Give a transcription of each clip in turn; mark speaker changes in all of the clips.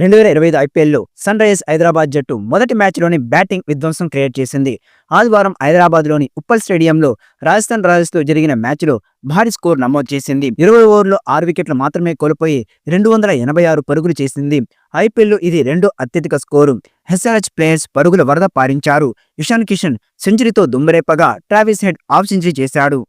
Speaker 1: రెండు వేల ఇరవై ఐదు ఐపీఎల్లో సన్ రైజర్స్ హైదరాబాద్ జట్టు మొదటి మ్యాచ్లోని బ్యాటింగ్ విధ్వంసం క్రియేట్ చేసింది. ఆదివారం హైదరాబాద్లోని ఉప్పల్ స్టేడియంలో రాజస్థాన్ రాయల్స్తో జరిగిన మ్యాచ్లో భారీ స్కోర్ నమోదు చేసింది. ఇరవై ఓవర్లో ఆరు వికెట్లు మాత్రమే కోల్పోయి రెండు వందల ఎనభై ఆరు పరుగులు చేసింది. ఐపీఎల్లో ఇది రెండో అత్యధిక స్కోరు. ఎస్ఆర్హెచ్ ప్లేయర్స్ పరుగుల వరద పారించారు. ఇషాన్ కిషన్ సెంచరీతో దుమ్మురేపగా ట్రావిస్ హెడ్ హాఫ్ సెంచరీ చేశాడు.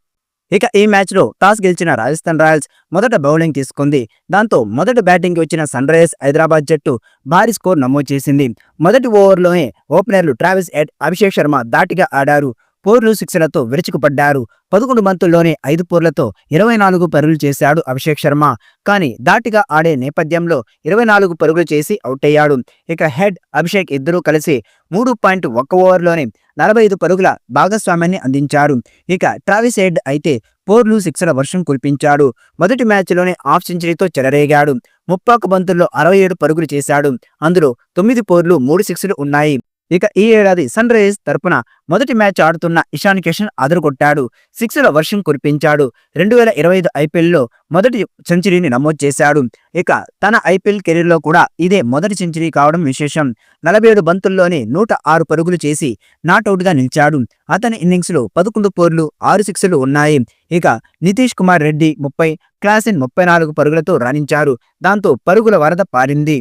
Speaker 1: ఇక ఈ మ్యాచ్లో టాస్ గెలిచిన రాజస్థాన్ రాయల్స్ మొదట బౌలింగ్ తీసుకుంది. దాంతో మొదట బ్యాటింగ్కి వచ్చిన సన్ రైజర్స్ హైదరాబాద్ జట్టు భారీ స్కోర్ నమోదు చేసింది. మొదటి ఓవర్లోనే ఓపెనర్లు ట్రావిస్ ఎడ్ అభిషేక్ శర్మ దాటిగా ఆడారు. పోర్లు సిక్స్లతో విరుచుకుపడ్డారు. పదకొండు బంతుల్లోనే ఐదు పోర్లతో ఇరవై నాలుగు పరుగులు చేశాడు అభిషేక్ శర్మ. కానీ దాటిగా ఆడే నేపథ్యంలో ఇరవై నాలుగు పరుగులు చేసి అవుట్ అయ్యాడు ఇక హెడ్ అభిషేక్ ఇద్దరూ కలిసి మూడు పాయింట్ ఒక్క ఓవర్లోనే నలభై ఐదు పరుగుల భాగస్వామ్యాన్ని అందించారు. ఇక ట్రావిస్ హెడ్ అయితే పోర్లు సిక్స్ల వర్షం కురిపించాడు. మొదటి మ్యాచ్లోనే హాఫ్ సెంచరీతో చెలరేగాడు. ముప్పాకు బంతుల్లో అరవై ఏడు పరుగులు చేశాడు. అందులో తొమ్మిది పోర్లు మూడు సిక్స్లు ఉన్నాయి. ఇక ఈ ఏడాది సన్ రైజర్స్ తరపున మొదటి మ్యాచ్ ఆడుతున్న ఇషాన్ కిషన్ అదరగొట్టాడు. సిక్స్ల వర్షం కురిపించాడు. రెండు వేల ఇరవై ఐదు ఐపీఎల్లో మొదటి సెంచరీని నమోదు చేశాడు. ఇక తన ఐపీఎల్ కెరీర్లో కూడా ఇదే మొదటి సెంచరీ కావడం విశేషం. నలభై ఏడు బంతుల్లోనే నూట ఆరు పరుగులు చేసి నాటౌట్గా నిలిచాడు. అతని ఇన్నింగ్స్లో పదకొండు పోర్లు ఆరు సిక్స్లు ఉన్నాయి. ఇక నితీష్ కుమార్ రెడ్డి ముప్పై క్లాసిన్ ముప్పై నాలుగు పరుగులతో రాణించారు. దాంతో పరుగుల వరద పారింది.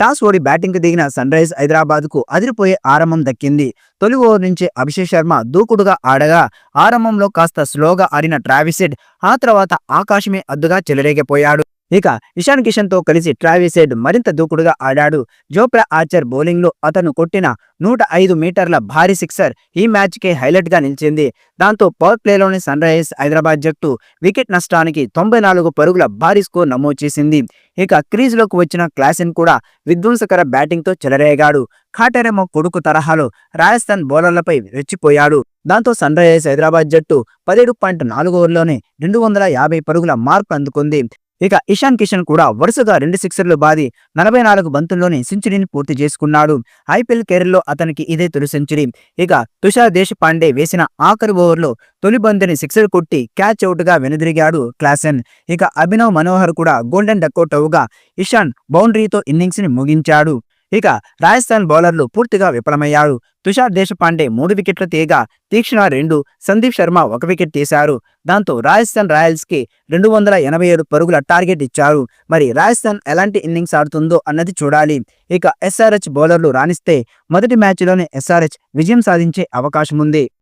Speaker 1: టాస్ ఓడి బ్యాటింగ్ దిగిన సన్ రైజ్ హైదరాబాద్కు అదిరిపోయే ఆరంభం దక్కింది. తొలి ఓవర్ నుంచే అభిషేక్ శర్మ దూకుడుగా ఆడగా ఆరంభంలో కాస్త స్లోగా ఆడిన ట్రావిసెడ్ ఆ తర్వాత ఆకాశమే అద్దుగా చెలరేగిపోయాడు. ఇక ఇషాన్ కిషన్తో కలిసి ట్రావిసెడ్ మరింత దూకుడుగా ఆడాడు. జోప్రా ఆర్చర్ బౌలింగ్లో అతను కొట్టిన నూట ఐదు మీటర్ల భారీ సిక్సర్ ఈ మ్యాచ్ హైలైట్గా హైలైట్గా నిలిచింది. దాంతో పవర్ ప్లేలోని సన్ రైజర్స్ హైదరాబాద్ జట్టు వికెట్ నష్టానికి తొంభై నాలుగు పరుగుల భారీ స్కోర్ నమోదు చేసింది. ఇక క్రీజ్లోకి వచ్చిన క్లాసిన్ కూడా విధ్వంసకర బ్యాటింగ్తో చెలరేగాడు. ఖాటరేమో కొడుకు తరహాలో రాజస్థాన్ బౌలర్లపై రెచ్చిపోయాడు. దాంతో సన్ రైజర్స్ హైదరాబాద్ జట్టు పదిహేడు పాయింట్ నాలుగు ఓవర్లోనే రెండు వందల యాభై పరుగుల మార్కు అందుకుంది. ఇక ఇషాన్ కిషన్ కూడా వరుసగా రెండు సిక్సర్లు బాది నలభై నాలుగు బంతుల్లోనే సెంచరీని పూర్తి చేసుకున్నాడు. ఐపీఎల్ కెరీర్లో అతనికి ఇదే తొలి సెంచరీ. ఇక తుషార్ దేశపాండే వేసిన ఆఖరి ఓవర్లో తొలి బంతిని సిక్సర్ కొట్టి క్యాచ్ అవుట్గా వెనుదిరిగాడు క్లాసెన్. ఇక అభినవ్ మనోహర్ కూడా గోల్డెన్ డక్అట్ అవుగా ఇషాన్ బౌండరీతో ఇన్నింగ్స్ని ముగించాడు. ఇక రాజస్థాన్ బౌలర్లు పూర్తిగా విఫలమయ్యారు. తుషార్ దేశపాండే మూడు వికెట్లు తీయగా తీక్షణ రెండు సందీప్ శర్మ ఒక వికెట్ తీశారు. దాంతో రాజస్థాన్ రాయల్స్కి రెండు వందల ఎనభై ఏడు పరుగుల టార్గెట్ ఇచ్చారు. మరి రాజస్థాన్ ఎలాంటి ఇన్నింగ్స్ ఆడుతుందో అన్నది చూడాలి. ఇక ఎస్ఆర్హెచ్ బౌలర్లు రాణిస్తే మొదటి మ్యాచ్లోనే ఎస్ఆర్హెచ్ విజయం సాధించే అవకాశం ఉంది